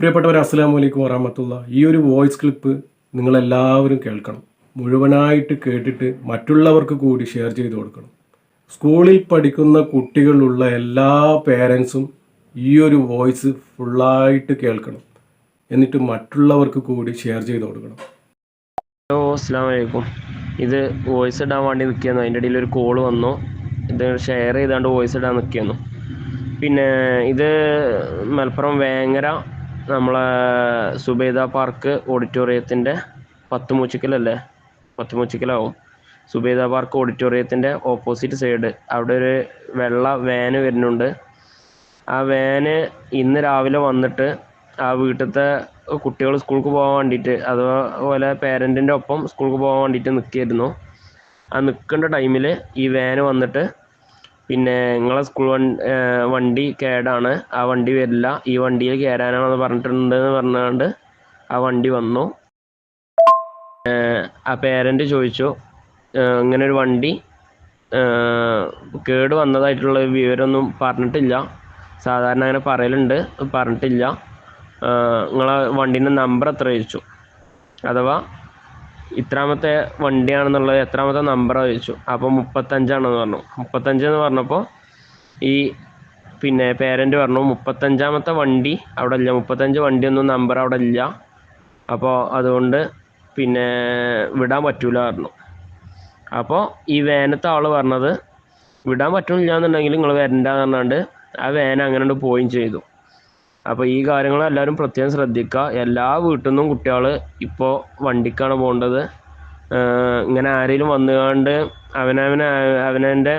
പ്രിയപ്പെട്ടവർ അസ്സാം വലൈക്കും വറഹമത്തുള്ള ഈ ഒരു വോയിസ് ക്ലിപ്പ് നിങ്ങളെല്ലാവരും കേൾക്കണം. മുഴുവനായിട്ട് കേട്ടിട്ട് മറ്റുള്ളവർക്ക് കൂടി ഷെയർ ചെയ്ത് കൊടുക്കണം. സ്കൂളിൽ പഠിക്കുന്ന കുട്ടികളുള്ള എല്ലാ പേരൻസും ഈ ഒരു വോയിസ് ഫുള്ളായിട്ട് കേൾക്കണം. എന്നിട്ട് മറ്റുള്ളവർക്ക് കൂടി ഷെയർ ചെയ്ത് കൊടുക്കണം. ഹലോ അസ്സാം വലൈക്കും ഇത് വോയിസ് ഇടാൻ വേണ്ടി നിൽക്കുന്നു അതിന്റെ ഇടയിൽ ഒരു കോൾ വന്നു. ഇത് ഷെയർ ചെയ്താണ്ട് വോയിസ് ഇടാൻ നിൽക്കുന്നു പിന്നെ ഇത് മലപ്പുറം വേങ്ങര നമ്മളെ സുബൈദ പാർക്ക് ഓഡിറ്റോറിയത്തിന്റെ പത്ത് മൂച്ചിക്കലല്ലേ? പത്ത് മൂച്ചിക്കലാവും. സുബൈദ പാർക്ക് ഓഡിറ്റോറിയത്തിന്റെ ഓപ്പോസിറ്റ് സൈഡ് അവിടെ ഒരു വെള്ള വാന് വരുന്നുണ്ട്. ആ വാന് ഇന്ന് രാവിലെ വന്നിട്ട് ആ വീട്ടിലത്തെ കുട്ടികൾ സ്കൂൾക്ക് പോകാൻ വേണ്ടിയിട്ട് അതുപോലെ പേരന്റിന്റെ ഒപ്പം സ്കൂൾക്ക് പോകാൻ വേണ്ടിയിട്ട് നിൽക്കുകയായിരുന്നു. ആ നിൽക്കേണ്ട ടൈമിൽ ഈ വാന് വന്നിട്ട് പിന്നെ നിങ്ങളെ സ്കൂൾ വണ്ടി കേടാണ്. ആ വണ്ടി വരില്ല. ഈ വണ്ടിയിൽ കയറാനാണെന്ന് പറഞ്ഞിട്ടുണ്ട് എന്ന് പറഞ്ഞുകൊണ്ട് ആ വണ്ടി വന്നു. ആ പേരന്റ് ചോദിച്ചു ഇങ്ങനെ ഒരു വണ്ടി കേട് വന്നതായിട്ടുള്ള വിവരമൊന്നും പറഞ്ഞിട്ടില്ല. സാധാരണ അങ്ങനെ പറയലുണ്ട് പറഞ്ഞിട്ടില്ല. നിങ്ങളെ വണ്ടീന്റെ നമ്പർ എത്ര ചോദിച്ചു? അഥവാ ഇത്രാമത്തെ വണ്ടിയാണെന്നുള്ളത് എത്രാമത്തെ നമ്പറാണ് ചോദിച്ചു. അപ്പോൾ മുപ്പത്തഞ്ചാണെന്ന് പറഞ്ഞു. മുപ്പത്തഞ്ച് എന്ന് പറഞ്ഞപ്പോൾ ഈ പിന്നെ പേരന്റ് പറഞ്ഞു മുപ്പത്തഞ്ചാമത്തെ വണ്ടി അവിടെ ഇല്ല മുപ്പത്തഞ്ച് വണ്ടിയൊന്നും നമ്പർ അവിടെ ഇല്ല അപ്പോൾ അതുകൊണ്ട് പിന്നെ വിടാൻ പറ്റൂല പറഞ്ഞു. അപ്പോൾ ഈ വേനത്തെ ആൾ പറഞ്ഞത് വിടാൻ പറ്റുന്നില്ല എന്നുണ്ടെങ്കിൽ നിങ്ങൾ വരണ്ടെന്ന് പറഞ്ഞാണ്ട് ആ വേന അങ്ങനെ പോവുകയും ചെയ്തു. അപ്പോൾ ഈ കാര്യങ്ങൾ എല്ലാവരും പ്രത്യേകം ശ്രദ്ധിക്കുക. എല്ലാ വീട്ടിൽ നിന്നും കുട്ടികൾ ഇപ്പോൾ വണ്ടിക്കാണ് പോകേണ്ടത്. ഇങ്ങനെ ആരെങ്കിലും വന്നുകൊണ്ട് അവനവനെ അവനവന്റെ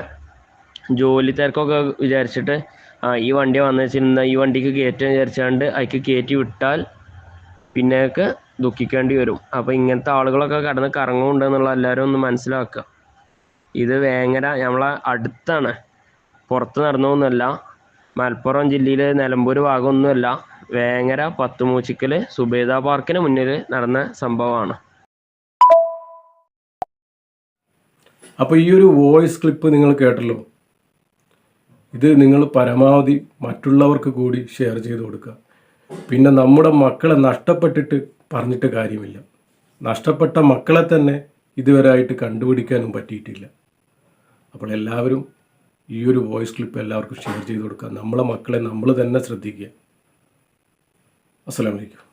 ജോലി തിരക്കൊക്കെ വിചാരിച്ചിട്ട് ആ ഈ വണ്ടി വന്നു വെച്ചിരുന്ന ഈ വണ്ടിക്ക് കയറ്റാൻ വിചാരിച്ചാണ്ട് അതിക്ക് കയറ്റി വിട്ടാൽ പിന്നേക്ക് ദുഃഖിക്കേണ്ടി വരും. അപ്പോൾ ഇങ്ങനത്തെ ആളുകളൊക്കെ കടന്ന് കറങ്ങുന്നുണ്ട് എന്നുള്ള എല്ലാവരും ഒന്ന് മനസ്സിലാക്കുക. ഇത് വേങ്ങര നമ്മളെ അടുത്താണ്. പുറത്ത് നടന്നതൊന്നുമല്ല മലപ്പുറം ജില്ലയിലെ നിലമ്പൂർ ഭാഗമൊന്നുമല്ല. വേങ്ങര പത്തുമൂച്ചിക്കൽ സുബേദ പാർക്കിന് മുന്നിൽ നടന്ന സംഭവമാണ്. അപ്പോൾ ഈ ഒരു വോയിസ് ക്ലിപ്പ് നിങ്ങൾ കേട്ടല്ലോ. ഇത് നിങ്ങൾ പരമാവധി മറ്റുള്ളവർക്ക് കൂടി ഷെയർ ചെയ്ത് കൊടുക്കുക. പിന്നെ നമ്മുടെ മക്കളെ നഷ്ടപ്പെട്ടിട്ട് പറഞ്ഞിട്ട് കാര്യമില്ല. നഷ്ടപ്പെട്ട മക്കളെ തന്നെ ഇതുവരെ ആയിട്ട് കണ്ടുപിടിക്കാനും പറ്റിയിട്ടില്ല. അപ്പോൾ എല്ലാവരും ഈ ഒരു വോയിസ് ക്ലിപ്പ് എല്ലാവർക്കും ഷെയർ ചെയ്ത് കൊടുക്കുക. നമ്മളെ മക്കളെ നമ്മൾ തന്നെ ശ്രദ്ധിക്കുക. അസ്സലാമലൈക്കും